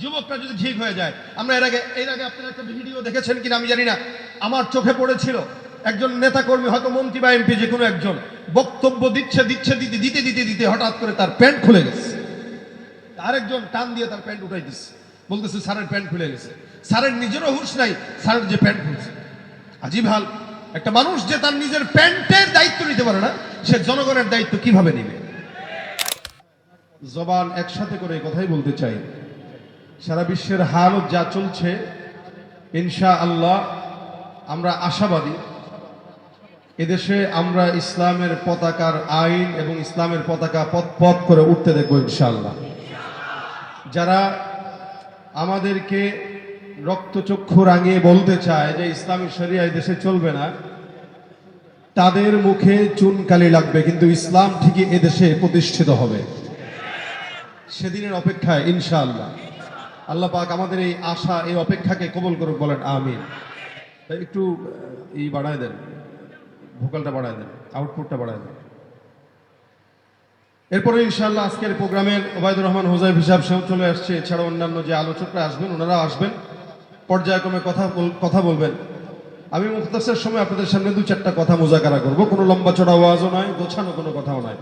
যুবকটা যদি ঠিক হয়ে যায়, আমরা এর আগে এর আগে আপনারা একটা ভিডিও দেখেছেন কিনা আমি জানি না। আমার চোখে পড়েছিল। একজন নেতাকর্মী, হয়তো মন্ত্রী বা এমপি যে কোনো একজন, বক্তব্য দিচ্ছে দিচ্ছে, দিতে দিতে দিতে দিতে হঠাৎ করে তার প্যান্ট খুলে গেছে। আরেকজন টান দিয়ে তার প্যান্ট উঠাই দিচ্ছে। বলতেছে, স্যারের প্যান্ট খুলে গেছে। স্যারের নিজেরও হুঁশ নাই, স্যারের যে প্যান্ট খুলছে। আজিব ভালো একটা মানুষ যে তার নিজের প্যান্টের দায়িত্ব নিতে পারে না, সে জনগণের দায়িত্ব কীভাবে নেবে? জবান একসাথে করে কথাই বলতে চাই। সারা বিশ্বের হালত যা চলছে ইনশা আল্লাহ আমরা আশাবাদী। এদেশে আমরা ইসলামের পতাকার আইন এবং ইসলামের পতাকা পথ পথ করে উঠতে দেখব, ইনশাআল্লাহ। যারা আমাদেরকে রক্তচক্ষু রাঙিয়ে বলতে চায় যে ইসলামী শরিয়া দেশে চলবে না, তাদের মুখে চুনকালি লাগবে, কিন্তু ইসলাম ঠিকই এদেশে প্রতিষ্ঠিত হবে। সেদিনের অপেক্ষায়, ইনশাআল্লাহ। আল্লাহ পাক আমাদের এই আশা, এই অপেক্ষাকে কবল করুক, বলেন আমিন। একটু ই বাড়ায় দেন, ভোকালটা বাড়ায় দেন আউটপুটটা বাড়ায় দেন। এরপরে ইনশাআল্লাহ আজকের প্রোগ্রামের ওবায়দুর রহমান হোজাইফ হিসাব সেও চলে আসছে। এছাড়া অন্যান্য যে আলোচকরা আসবেন, ওনারাও আসবেন, পর্যায়ক্রমে কথা কথা বলবেন। আমি মুখতাসের সময় আপনাদের সামনে দু চারটা কথা মোজাকারা করব। কোনো লম্বা চড়া ওয়াজও নয়, গোছানো কোনো কথাও নয়।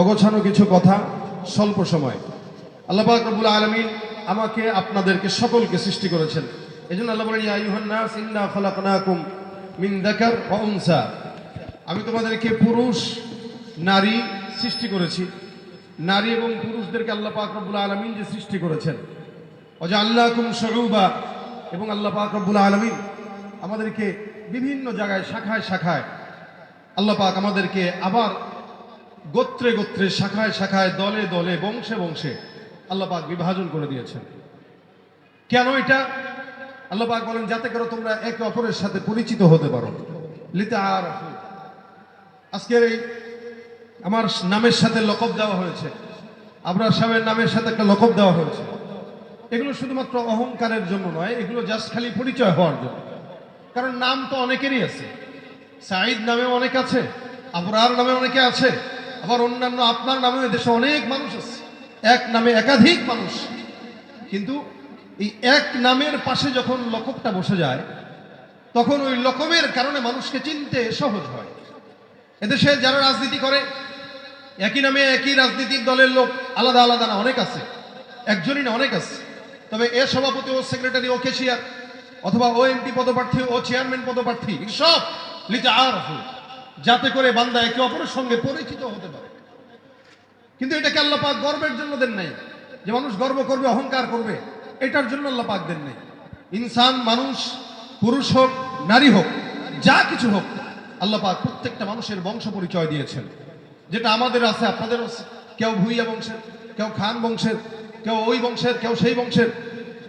অগোছানো কিছু কথা স্বল্প সময়। আল্লাহ পাক রব্বুল আলামিন আমাকে আপনাদেরকে সকলকে সৃষ্টি করেছেন। এজন্য আল্লাহ বলেন মিন আমি তোমাদেরকে পুরুষ, নারী সৃষ্টি করেছি। নারী এবং পুরুষদেরকে আল্লাহ পাক রব্বুল আলামিন যে সৃষ্টি করেছেন। অজা আল্লাহকুম শরুবা এবং আল্লাহ পাক রব্বুল আলামিন আমাদেরকে বিভিন্ন জায়গায়, শাখায় শাখায় আল্লাহ পাক আমাদেরকে আবার গোত্রে গোত্রে, শাখায় শাখায়, দলে দলে, বংশে বংশে আল্লাহ পাক বিভাজন করে দিয়েছেন। কেন এটা? আল্লাহ পাক বলেন, যাতে করে তোমরা একে অপরের সাথে পরিচিত হতে পারো। লিতে আর আজকের এই আমার নামের সাথে লকব দেওয়া হয়েছে। আবরার সাহেবের নামের সাথে একটা লকব দেওয়া হয়েছে। এগুলো শুধুমাত্র অহংকারের জন্য নয়, এগুলো জাস্ট খালি পরিচয় হওয়ার জন্য। কারণ নাম তো অনেকেরই আছে। সাঈদ নামে অনেক আছে, আবরার নামে অনেকে আছে, আবার অন্যান্য আপনার নামে দেশে অনেক মানুষ আছে। এক নামে একাধিক মানুষ। কিন্তু এই এক নামের পাশে যখন লকবটা বসে যায়, তখন ওই লকবের কারণে মানুষকে চিনতে সহজ হয়। এদেশে যারা রাজনীতি করে, একই নামে একই রাজনীতির দলের লোক আলাদা আলাদা না, অনেক আছে। একজনই না, অনেক আছে। তবে এ সভাপতি, ও সেক্রেটারি, ও কেশিয়ার, অথবা ও এমপি পদপ্রার্থী, ও চেয়ারম্যান পদপ্রার্থী সব লিতে আর যাতে করে বান্দা একে অপরের সঙ্গে পরিচিত হতে পারে। কিন্তু এটাকে আল্লাহ পাক গর্বের জন্য দেন নাই। যে মানুষ গর্ব করবে, অহংকার করবে, এটার জন্য আল্লাহ পাক দেন নাই। ইনসান, মানুষ, পুরুষ হোক, নারী হোক, যা কিছু হোক, আল্লাহ পাক প্রত্যেকটা মানুষের বংশ পরিচয় দিয়েছেন। যেটা আমাদের আছে, আপনাদের আছে। কেউ ভুইয়া বংশের, কেউ খান বংশের, কেউ ওই বংশের, কেউ সেই বংশের।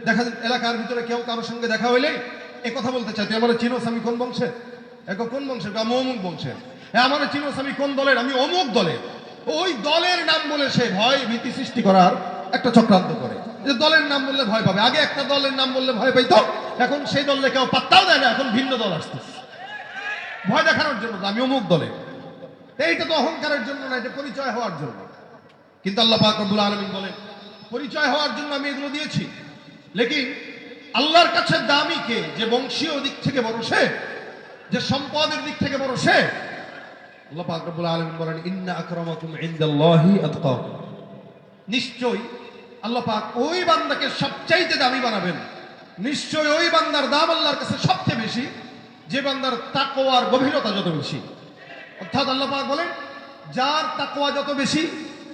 দেখা এলাকার ভিতরে কেউ কারোর সঙ্গে দেখা হইলে এ কথা বলতে চাই আমার চিনোস আমি কোন বংশের? এক কোন বংশের আমি অমুক বংশের। হ্যাঁ আমার চিনোস আমি কোন দলের? আমি অমুক দলের। ওই দলের নাম বলে সে ভয় ভীতি সৃষ্টি করার একটা চক্রান্ত করে। যে দলের নাম বললে ভয় পাবে। আগে একটা দলের নাম বললে ভয় পাইতো। এখন সেই দলে কেউ পাত্তাও দেয় না। এখন ভিন্ন দল আসতেছে ভয় দেখানোর জন্য আমি অমুক দলে। এইটা তো অহংকারের জন্য না, এটা পরিচয় হওয়ার জন্য। কিন্তু আল্লাহ পাক রব্বুল আলামিন বলেন, পরিচয় হওয়ার জন্য আমি এগুলো দিয়েছি। লেকিন আল্লাহর কাছে দামি কে? যে বংশীয় দিক থেকে বড় সে? যে সম্পদের দিক থেকে বড় সে? বলেন বানাবেন। ওই বান্দার আল্লাহর কাছে সবচেয়ে বেশি, যে বান্দার গভীরতা যত বেশি। অর্থাৎ আল্লাহ পাক বলেন, যার তাকওয়া যত বেশি,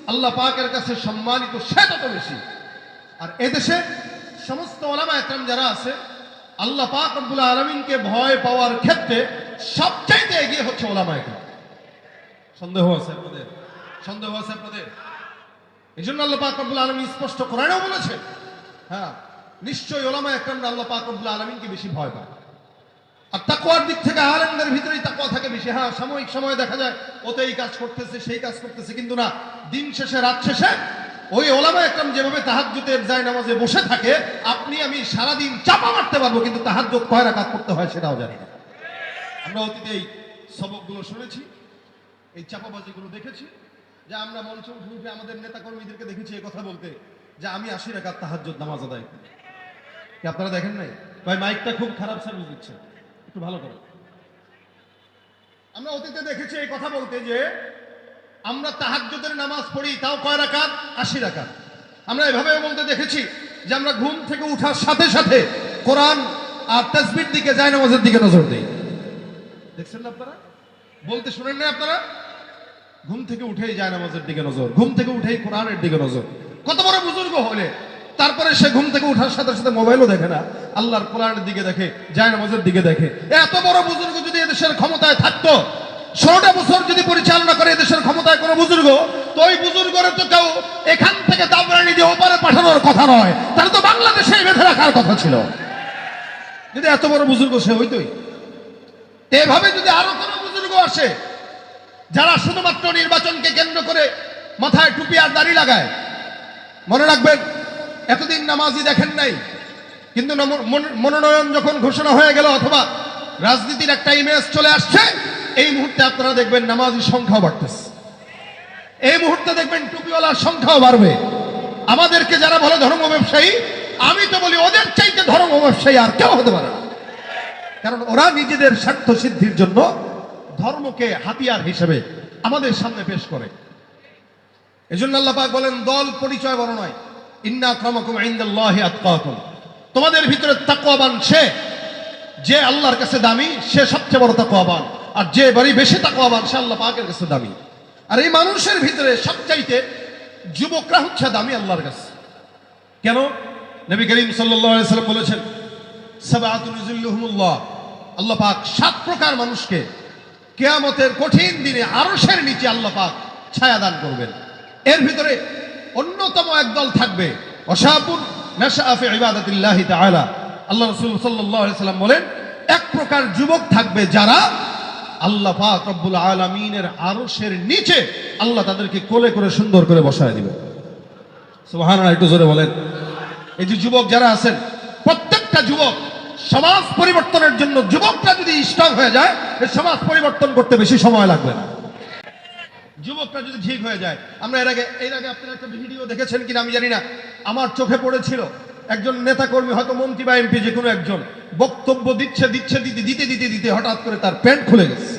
আল্লাহ পাকের কাছে সম্মানিত সে তত বেশি। আর এদেশে সমস্ত ওলামা যারা আছে, আল্লাহ পাক রব্বুল আলমিনকে ভয় পাওয়ার ক্ষেত্রে সবচাইতে এগিয়ে হচ্ছে ওলামা একরাম। সন্দেহ আছে আপনাদের? সন্দেহ আছে আপনাদের? এই জন্য আল্লাহ পাক রব্বুল আলমী স্পষ্ট কোরআনেও বলেছে। হ্যাঁ নিশ্চয়ই ওলামা একরামরা আল্লাহ পাক রব্বুল আলমিনকে বেশি ভয় পায়। আর তাকওয়ার দিক থেকে আলেমদের ভিতরেই তাকওয়া থাকে বেশি। হ্যাঁ সাময়িক সময় দেখা যায় ওতে এই কাজ করতেছে, সেই কাজ করতেছে, কিন্তু না, দিন শেষে, রাত শেষে ওই ওলামা একরাম যেভাবে তাহাজ্জুদের যায় নামাজে বসে থাকে, আপনি, আমি সারাদিন চাপা মারতে পারব, কিন্তু তাহাজ্জুদ কয় রাকাত করতে হয় সেটাও জানি না। আমরা অতীতে এই সবকগুলো শুনেছি। এই চাপাবাজিগুলো দেখেছি, যে আমরা মঞ্চ উঠে উঠে আমাদের নেতা কর্মীদেরকে দেখেছি এই কথা বলতে, যে আমি আশি রাকাত তাহাজ্জুদ নামাজ আদায় করি। আপনারা দেখেন নাই? ভাই, মাইকটা খুব খারাপ সার্ভিস দিচ্ছে। একটু ভালো করে আমরা অতীতে দেখেছি এই কথা বলতে, যে আমরা তাহাজ্জুদের নামাজ পড়ি, তাও কয় রাকাত? আশি রাকাত। আমরা এভাবে বলতে দেখেছি, যে আমরা ঘুম থেকে উঠার সাথে সাথে কোরআন আর তাসবির দিকে যায় নামাজের দিকে নজর দিই। দেখছেন আপনারা? বলতে শুনেন না আপনারা? ঘুম থেকে উঠেই যায় নামাজের দিকে নজর, ঘুম থেকে উঠেই কোরআনের দিকে নজর। কত বড় বুজুর্গ হলে, তারপরে সে ঘুম থেকে উঠার সাথে সাথে মোবাইলও দেখে না, আল্লাহর কোরআনের দিকে দেখে, যায় নামাজের দিকে দেখে। এত বড় বুজুর্গ যদি এদেশের ক্ষমতায় থাকতো, ষোলোটা বছর যদি পরিচালনা করে এদেশের ক্ষমতায় কোনো বুজুর্গ, তো ওই বুজুর্গের তো কেউ এখান থেকে দাবরানি দিয়ে ওপারে পাঠানোর কথা নয়, তাহলে তো বাংলাদেশে বেঁধে রাখার কথা ছিল। যদি এত বড় বুজুর্গ সে হইতই। এভাবে যদি আরও কোনো বুজুর্গ আসে যারা শুধুমাত্র নির্বাচনকে কেন্দ্র করে মাথায় টুপি আর দাড়ি লাগায়, মনে রাখবেন, এতদিন নামাজি দেখেন নাই, কিন্তু মনোনয়ন যখন ঘোষণা হয়ে গেল অথবা রাজনীতির একটা ইমেজ চলে আসছে, এই মুহূর্তে আপনারা দেখবেন নামাজির সংখ্যাও বাড়তেছে। এই মুহূর্তে দেখবেন টুপিওয়ালার সংখ্যাও বাড়বে। আমাদেরকে যারা বলে ধর্ম ব্যবসায়ী, আমি তো বলি ওদের চাইতে ধর্ম ব্যবসায়ী আর কেউ হতে পারে কারণ ওরা নিজেদের স্বার্থ সিদ্ধির জন্য ধর্মকে হাতিয়ার হিসেবে আমাদের সামনে পেশ করে। এজন্য আল্লাহ পাক বলেন, দল পরিচয় বড় নয়। ইন্না ক্রমকুম ইনদাল্লাহি আতকাকুম। তোমাদের ভিতরে তাকওয়াবান সে, যে আল্লাহর কাছে দামি, সে সবচেয়ে বড় তাকওয়াবান। আর যে বাড়ি বেশি তাকওয়াবান, সে আল্লাহ পাকের কাছে দামি। আর এই মানুষের ভিতরে সবচাইতে যুবকরা হচ্ছে দামি আল্লাহর কাছে। কেন? নবী করিম সাল্লাম বলেছেন যুল্লুহুমুল্লাহ আল্লাহ পাক সাত প্রকার মানুষকে কেয়ামতের কঠিন দিনে আরশের নিচে আল্লাহ পাক ছায়া দান করবেন। এর ভিতরে অন্যতম একদল থাকবে। অসাবুন নাশাআ ফি ইবাদাতিল্লাহি তাআলা। আল্লাহ রাসূল সাল্লাল্লাহু আলাইহি সাল্লাম বলেন, এক প্রকার যুবক থাকবে যারা আল্লাহ পাক রব্বুল আলামিনের আরশের নিচে আল্লাহ তাদেরকে কোলে করে সুন্দর করে বসায় দিবে সুবহানাল্লাহ, একটু জোরে বলেন। এই যে যুবক যারা আছেন, প্রত্যেকটা যুবক সমাজ পরিবর্তনের জন্য যুবকরা যদি স্ট্রং হয়ে যায় সমাজ পরিবর্তন করতে বেশি সময় লাগবে না। যুবকরা যদি ঠিক হয়ে যায়, আমরা এর আগে এর আগে আপনারা একটা ভিডিও দেখেছেন কিনা আমি জানি না, আমার চোখে পড়েছিল। একজন নেতা কর্মী হয়তো মন্ত্রী বা এমপি যে কোনো একজন, বক্তব্য দিচ্ছে দিচ্ছে, দিতে দিতে দিতে দিতে, হঠাৎ করে তার প্যান্ট খুলে গেছে।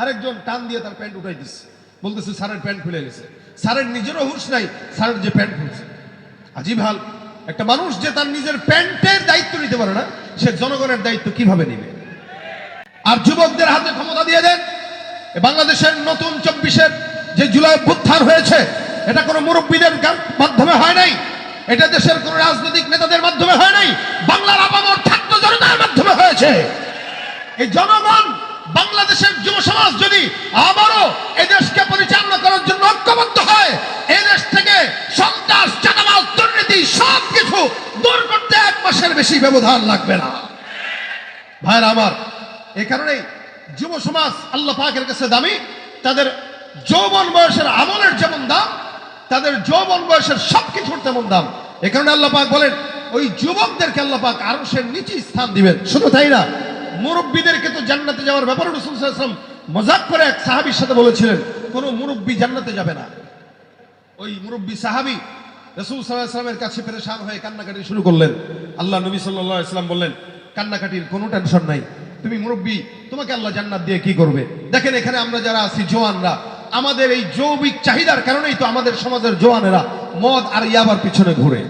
আরেকজন টান দিয়ে তার প্যান্ট উঠাই দিচ্ছে। বলতেছে, স্যারের প্যান্ট খুলে গেছে। স্যারের নিজেরও হুঁশ নাই, স্যারের যে প্যান্ট খুলছে। আজিব হাল। একটা মানুষ যে তার নিজের প্যান্টের দায়িত্ব নিতে পারে না, সে জনগণের দায়িত্ব কীভাবে নেবে? আর যুবকদের হাতে ক্ষমতা দিয়ে দেন। বাংলাদেশের নতুন চব্বিশের যে জুলাই অভ্যুত্থান হয়েছে, এটা কোনো মুরব্বীদের মাধ্যমে হয় নাই। এটা দেশের কোন রাজনৈতিক নেতাদের মাধ্যমে হয় নাই। বাংলার আপামর ছাত্র জনতার মাধ্যমে হয়েছে। এই জনগণ, বাংলাদেশের যুব সমাজ যদি আবারও এই বেশি ব্যবধান লাগবে না। ভাইরা আমার এই কারণেই যুব সমাজ আল্লাহ পাকের কাছে দামি। তাদের যৌবন বয়সের আমলের যেমন দাম, তাদের যৌবন বয়সের সবকিছুর তেমন দাম। এ কারণে আল্লাহ পাক বলেন, ওই যুবকদেরকে আল্লাহ পাক আরশের নিচে স্থান দিবেন। শুধু তাই না, মুরব্বীদেরকে তো জান্নাতে যাওয়ার ব্যাপারে রসুল সাল্লাম মজাক করে এক সাহাবীর সাথে বলেছিলেন, কোন মুরব্বী জান্নাতে যাবে না। ওই মুরব্বী সাহাবি রসুল সাল্লাহ সাল্লামের কাছে পেরেশান হয়ে কান্নাকাটি শুরু করলেন। আল্লাহ নবী সাল্লাহ ইসলাম বললেন, কান্নাকাটির কোনো টেনশন নাই। তুমি মুরব্বী, তোমাকে আল্লাহ জান্নাত দিয়ে কি করবে? দেখেন এখানে আমরা যারা আছি, জোয়ানরা, আমাদের এই যৌবিক চাহিদার কারণেই তো আমাদের সমাজের জোয়ানেরা মদ আর ইয়াবার পিছনে ঘুরে।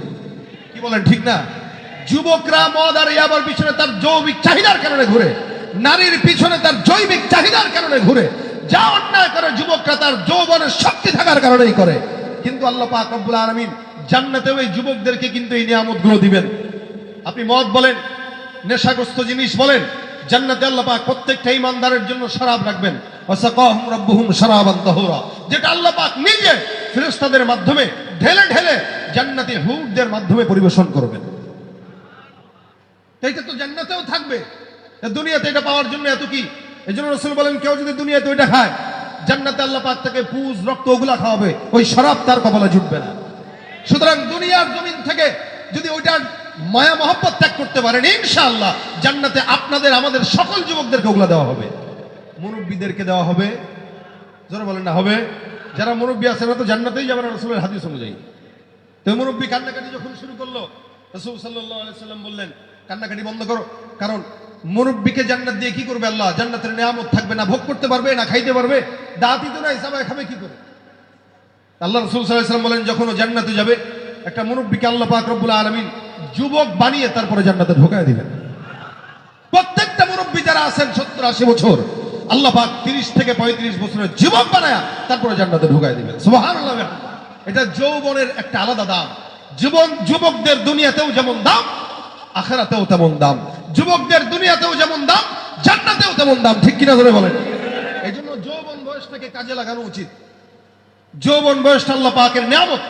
কি বলেন, ঠিক না? যুবকরা মদ আর ইয়াবার পিছনে তার যৌবিক চাহিদার কারণে ঘুরে। নারীর পিছনে তার জৈবিক চাহিদার কারণে ঘুরে। যা অন্যায় করে যুবকরা তার যৌবনের শক্তি থাকার কারণেই করে। কিন্তু আল্লাহ পাক রব্বুল আলামিন এই যুবকদেরকে কিন্তু এই নিয়ামত নিয়ামতগুলো দিবেন। আপনি মদ বলেন, নেশাগ্রস্ত জিনিস বলেন, জান্নাতে আল্লাহ পাক প্রত্যেকটা ইমানদারের জন্য শরাব রাখবেন। ওয়াসাকাহুম রাব্বুহুম তাহুরা। যেটা আল্লাহ পাক নিজে ফেরেশতাদের মাধ্যমে ঢেলে ঢেলে জান্নাতি হুরদের মাধ্যমে পরিবেশন করবেন। এইটা তো জান্নাতেও থাকবে। দুনিয়াতে এটা পাওয়ার জন্য এত কি? এই জন্য রসুল বলেন, কেউ যদি দুনিয়াতে ওইটা খায়, জান্নাতে আল্লাহ পাক তাকে পুজ, রক্ত ওগুলা খাওয়াবে, ওই শরাব তার কপালে জুটবে না। সুতরাং দুনিয়ার জমিন থেকে যদি ওইটার মায়া মহব্বত ত্যাগ করতে পারেন, ইনশাআল্লাহ। জান্নাতে আপনাদের, আমাদের সকল যুবকদেরকে ওগুলা দেওয়া হবে। মুরব্বীদেরকে দেওয়া হবে। যারা বলেন না, হবে। যারা মুরব্বী আছে না তো জান্নাতেই যাবেন না রসুলের হাদিস অনুযায়ী। তো মুরব্বী কান্নাকাটি যখন শুরু করল, রসুল সাল্লাহ সাল্লাম বললেন, কান্নাকাটি বন্ধ করো। কারণ মুরব্বীকে জান্নাত দিয়ে কি করবে আল্লাহ? জান্নাতের নিয়ামত থাকবে না, ভোগ করতে পারবে, না খাইতে পারবে দাঁতই তো নাই সবাই খাবে কি করে? আল্লাহ রসুল সাল্লাম বলেন, যখন ও জান্নাতে যাবে, একটা মুরব্বীকে আল্লাহ পাক রব্বুল আলমিন যুবক বানিয়ে তারপরে জান্নাতে ঢোকায় দিলেন। প্রত্যেকটা মুরব্বী যারা আছেন সত্তর আশি বছর, আল্লাহ পাক তিরিশ থেকে পঁয়ত্রিশ বছরের যুবক বানায় তারপরে জান্নাতে ঢুকাই দিবেন সুবহানাল্লাহ এটা যৌবনের একটা আলাদা দাম। জীবন যুবকদের দুনিয়াতেও যেমন দাম, আখেরাতেও তেমন দাম। যুবকদের দুনিয়াতেও যেমন দাম, জান্নাতেও তেমন দাম। ঠিক কিনা ধরে বলেন? এই জন্য যৌবন বয়সটাকে কাজে লাগানো উচিত। যৌবন বয়সটা আল্লাহ পাকের নিয়ামত।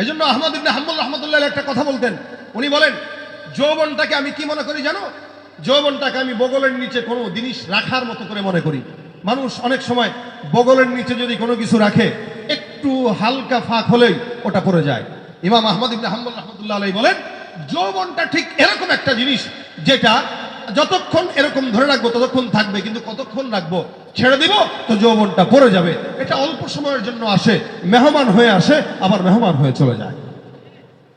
এই জন্য আহমদ ইবনে হাম্বুল রহমতুল্লাহ একটা কথা বলতেন। উনি বলেন, যৌবনটাকে আমি কি মনে করি জানো? যৌবনটাকে আমি বগলের নিচে কোনো জিনিস রাখার মতো করে মনে করি। মানুষ অনেক সময় বগলের নিচে যদি কোনো কিছু রাখে, একটু হালকা ফাঁক হলেই ওটা পড়ে যায়। ইমাম আহমদ ইবনে হাম্বুল রহমতুল্লাহ আলাই বলেন, যৌবনটা ঠিক এরকম একটা জিনিস যেটা যতক্ষণ এরকম ধরে রাখব, ততক্ষণ থাকবে, কিন্তু কতক্ষণ রাখব, ছেড়ে দিব, তো যৌবনটা পড়ে যাবে। এটা অল্প সময়ের জন্য আসে, মেহমান হয়ে আসে, আবার মেহমান হয়ে চলে যায়।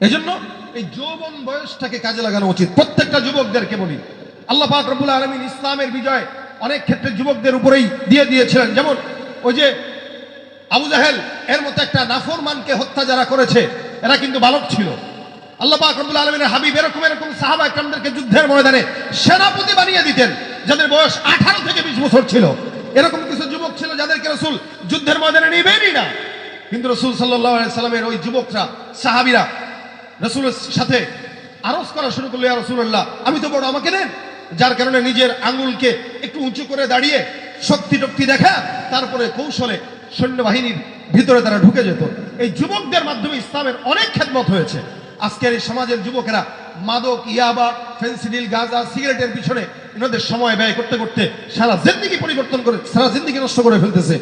এজন্য এই যৌবন বয়সটাকে কাজে লাগানো উচিত। প্রত্যেকটা যুবকদেরকে বলি, আল্লাহ পাক রব্বুল আলমিন ইসলামের বিজয় অনেক ক্ষেত্রে যুবকদের উপরেই দিয়ে দিয়েছিলেন। যেমন ওই যে আবু জাহেল, এর মতো একটা নাফরমানকে হত্যা যারা করেছে, এরা কিন্তু বালক ছিল। হাবিব এরকম এরকম যুদ্ধের ময়দানে সেনাপতি বানিয়ে দিতেন, যাদের বয়স আঠারো থেকে বিশ বছর ছিল। এরকম কিছু যুবক ছিল রসুল যুদ্ধের ময়দানে না। রসুল সাল্লামের ওই যুবকরা সাথে আরজ করা শুরু করল রসুল্লাহ আমি তো বড়, আমাকে নেন যার কারণে নিজের আঙ্গুলকে একটু উঁচু করে দাঁড়িয়ে শক্তি টক্তি দেখা, তারপরে কৌশলে সৈন্যবাহিনীর ভিতরে তারা ঢুকে যেত। এই যুবকদের মাধ্যমে ইসলামের অনেক খেদমত হয়েছে। আজকের এই সমাজের যুবকেরা মাদক ইয়াবা ফেন্সিডিল গাঁজা সিগারেটের পিছনে এনাদের সময় ব্যয় করতে করতে সারা জিন্দিগি পরিবর্তন করে সারা জিন্দিগি নষ্ট করে ফেলতেছে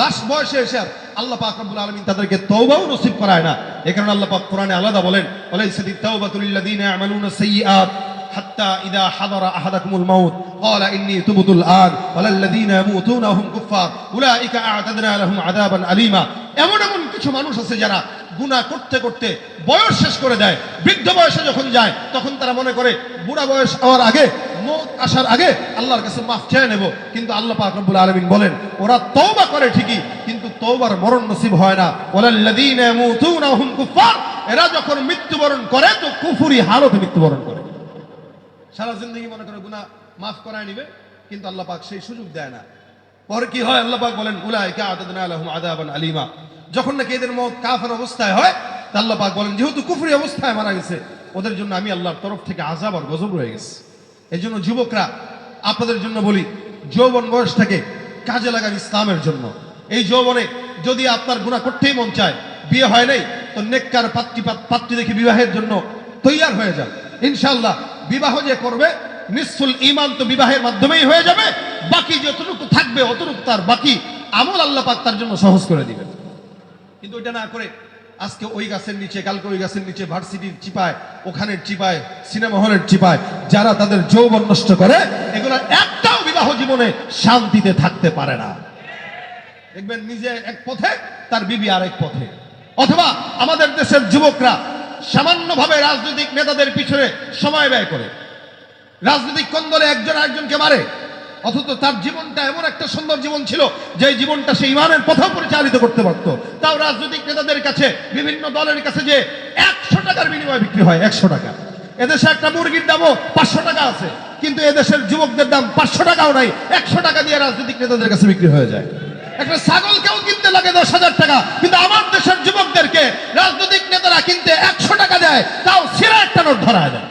লাস্ট বয়সে এসে আর আল্লাহ পাক রব্বুল আলামিন তাদেরকে তওবাও নসিব করায় না এই কারণে আল্লাহ পাক কোরআনে আলাদা বলেন ওয়ালাইসাতি তাওবাতুল লিল্লাযিনা ইয়ামালুনা সাইয়্যাত حتى إذا حضر أحدكم الموت قال إني تبت الآن ولا الذين يموتون وهم كفار أولئك أعتدنا لهم عذابا أليما এমন এমন কিছু মানুষ আছে যারা গুনাহ করতে করতে বয়স শেষ করে দেয়। বৃদ্ধ বয়সে যখন যায়, তখন তারা মনে করে, বুড়া বয়স হওয়ার আগে, মৌত আসার আগে আল্লাহর কাছে মাফ চেয়ে নেব। কিন্তু আল্লাহ পাক রব্বুল আলামিন বলেন, ওরা তওবা করে ঠিকই, কিন্তু তওবার মরণ নসিব হয় না। এরা যখন মৃত্যুবরণ করে, তো কুফরি হালতে মৃত্যুবরণ করে। সারা জিন্দগি মনে করে গুনাহ মাফ করায় নিবে, কিন্তু আল্লাহ পাক সেই সুযোগ দেয় না। পরে কি হয়? আল্লাহ পাক বলেন, উলাইকা আতাদনা লাহুম আযাবান আলিমা। যখন নাকি এদের মত কাফের অবস্থায় হয় আল্লাহ পাক বলেন, যেহেতু কুফরি অবস্থায় মারা গেছে, ওদের জন্য আমি আল্লাহর তরফ থেকে আযাব আর গজব রয়ে গেছে। এই জন্য যুবকরা, আপনাদের জন্য বলি, যৌবন বয়সটাকে কাজে লাগান ইসলামের জন্য। এই যৌবনে যদি আপনার গুণা করতেই মন চায়, বিয়ে হয় নাই, তো নেককার পাত্রী পাত্রী দেখে বিবাহের জন্য তৈয়ার হয়ে যান। ইনশাল্লাহ বিবাহ যে করবে নিঃসুল ইমান তো বিবাহের মাধ্যমেই হয়ে যাবে, বাকি যতটুকু থাকবে, অতটুকু তার বাকি আমল আল্লাহ পাক তার জন্য সহজ করে দিবেন। কিন্তু ওইটা না করে আজকে ওই গাছের নিচে, কালকে ওই গাছের নিচে ভার্সিটির চিপায়, ওখানের চিপায়, সিনেমা হলের চিপায় যারা তাদের যৌবন নষ্ট করে, এগুলো একটাও বিবাহ জীবনে শান্তিতে থাকতে পারে না। দেখবেন নিজে এক পথে, তার বিবি আরেক পথে। অথবা আমাদের দেশের যুবকরা সামান্যভাবে রাজনৈতিক নেতাদের পিছনে সময় ব্যয় করে। রাজনৈতিক কন্দলে একজন আরেকজনকে মারে অথচ তার জীবনটা এমন একটা সুন্দর জীবন ছিল যে জীবনটা সে ইমানের পথেও পরিচালিত করতে পারত। তাও রাজনৈতিক নেতাদের কাছে, বিভিন্ন দলের কাছে যে একশো টাকার বিনিময়ে বিক্রি হয়, একশো টাকা। এদেশে একটা মুরগির দামও পাঁচশো টাকা আছে, কিন্তু এদেশের যুবকদের দাম পাঁচশো টাকাও নাই, একশো টাকা দিয়ে রাজনৈতিক নেতাদের কাছে বিক্রি হয়ে যায়। একটা ছাগলকেও কিনতে লাগে দশ হাজার টাকা, কিন্তু আমার দেশের যুবকদেরকে রাজনৈতিক নেতারা কিনতে একশো টাকা দেয়, তাও সিরা একটা নোট ধরা দেয়।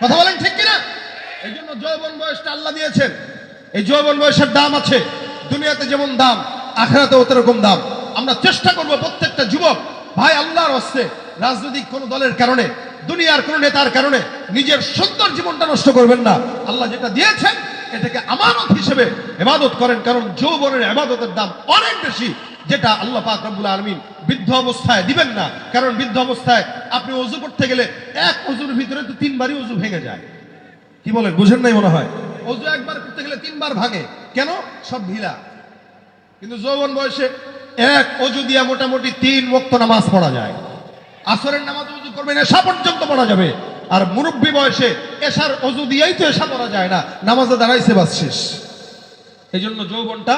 কথা বলেন ঠিক কিনা? এই জন্য যৌবন বয়সটা আল্লাহ দিয়েছেন। এই যৌবন বয়সের দাম আছে, দুনিয়াতে যেমন দাম, আখেরাতেও রকম দাম। আমরা চেষ্টা করব প্রত্যেকটা যুবক, ভাই আল্লাহর হস্তে, রাজনৈতিক কোন দলের কারণে, দুনিয়ার কোন নেতার কারণে, নিজের সুন্দর জীবনটা নষ্ট করবেন না। আল্লাহ যেটা দিয়েছেন, এটাকে আমানত হিসেবে এবাদত করেন, কারণ যৌবনের এবাদতের দাম অনেক বেশি, যেটা আল্লাহ পাক রব্বুল আলমিন বৃদ্ধ অবস্থায় দিবেন না। কারণ বৃদ্ধ অবস্থায় আপনি অজু করতে গেলে এক অজুর ভিতরে তো তিনবারই অজু ভেঙে যায়। কি বলেন, বুঝেন নাই মনে হয়? অজু একবার করতে গেলে তিনবার ভাঙে কেন? সব ঢিলা। কিন্তু যৌবন বয়সে এক অজু দিয়া মোটামুটি তিন মুক্ত নামাজ পড়া যায়। আসরের নামাজ উজু করবেন এসা পর্যন্ত পড়া যাবে। আর মুরব্বী বয়সে এসার অজু দিয়েই তো এসা পড়া যায় না, নামাজে দাঁড়াইছে বাস শেষ। এই জন্য যৌবনটা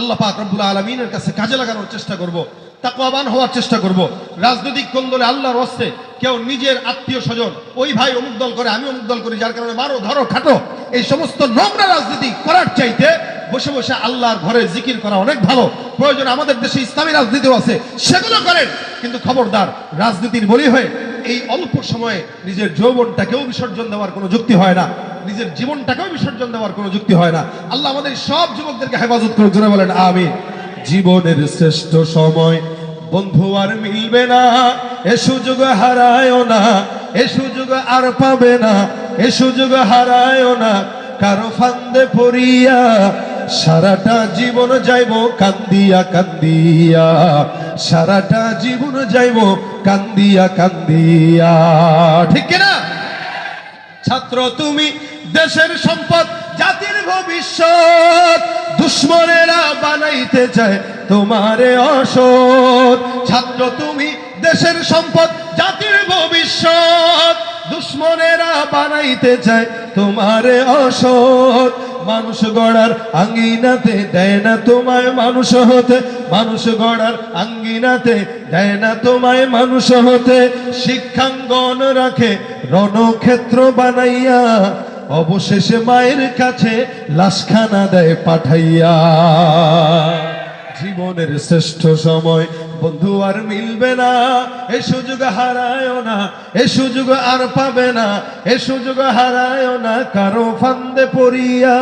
আল্লাহ পাক রব্বুল আলমিনের কাছে কাজে লাগানোর চেষ্টা করব, তাকওয়াবান হওয়ার চেষ্টা করব। রাজনৈতিক কোন্দলে আল্লাহর হস্তে কেউ নিজের আত্মীয় স্বজন, ওই ভাই অমুক দল করে, আমি অমুক দল করি, যার কারণে মারো, ধরো, খাটো এই সমস্ত নোংরা রাজনীতি করার চাইতে বসে বসে আল্লাহর ঘরে জিকির করা অনেক ভালো। প্রয়োজন আমাদের দেশে ইসলামী রাজনীতিও আছে, সেগুলো করেন। কিন্তু খবরদার, রাজনীতির বলি হয়ে এই অল্প সময়ে নিজের যৌবনটাকেও বিসর্জন দেওয়ার কোনো যুক্তি হয় না। নিজের জীবনটাকেও বিসর্জন দেওয়ার কোনো যুক্তি হয় না। আল্লাহ আমাদের সব যুবকদেরকে হেফাজত করে জোরে বলেন আমি জীবনের শ্রেষ্ঠ সময়, বন্ধু আর মিলবে না, এ সুযোগ হারায়ও না, এ সুযোগ আর পাবে না। এ সুযোগ হারায়ও না। কারও ফান্দে পড়িয়া সারাটা জীবন যাইব কান্দিয়া কান্দিয়া। সারাটা জীবন যাইব কান্দিয়া কান্দিয়া। ঠিক কিনা? ছাত্র তুমি, দেশের সম্পদ, জাতির ভবিষ্যৎ, দুশ্মনেরা বানাইতে চায় তোমারে অসৎ। ছাত্র তুমি, দেশের সম্পদ, জাতির ভবিষ্যৎ। দুশ্মনেরা বানাইতে চায়, তোমারে অসৎ মানুষ গড়ার আঙ্গিনাতে দেয় না তোমায় মানুষ হতে। মানুষ গড়ার আঙ্গিনাতে দেয় না তোমায় মানুষ হতে। শিক্ষাঙ্গন রাখে, রণক্ষেত্র বানাইয়া, অবশেষে মায়ের কাছে লাশখানা দেয় পাঠাইয়া। জীবনের শ্রেষ্ঠ সময়। বন্ধু আর মিলবে না, এ সুযোগ হারায় না, এ সুযোগ আর পাবে না, এ সুযোগ হারায় না, কারও ফান্দে পড়িয়া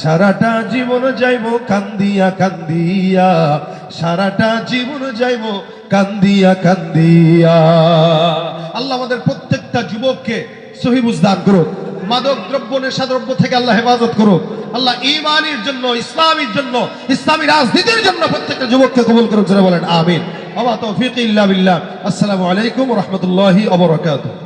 সারাটা জীবন যাইব কান্দিয়া কান্দিয়া, সারাটা জীবন যাইব কান্দিয়া কান্দিয়া। আল্লাহ আমাদের প্রত্যেকটা যুবককে সহিবুজ দান করুক। মাদক দ্রব্য নেশা দ্রব্য থেকে আল্লাহ হেফাজত করো আল্লাহ ইমানির জন্য, ইসলামের জন্য, ইসলামী রাজনীতির জন্য প্রত্যেকটা যুবককে কবুল করুন বলেন, আমিন। ইল্লা আসসালামু আলাইকুম রহমতুল্লাহি অবরাকাতুহ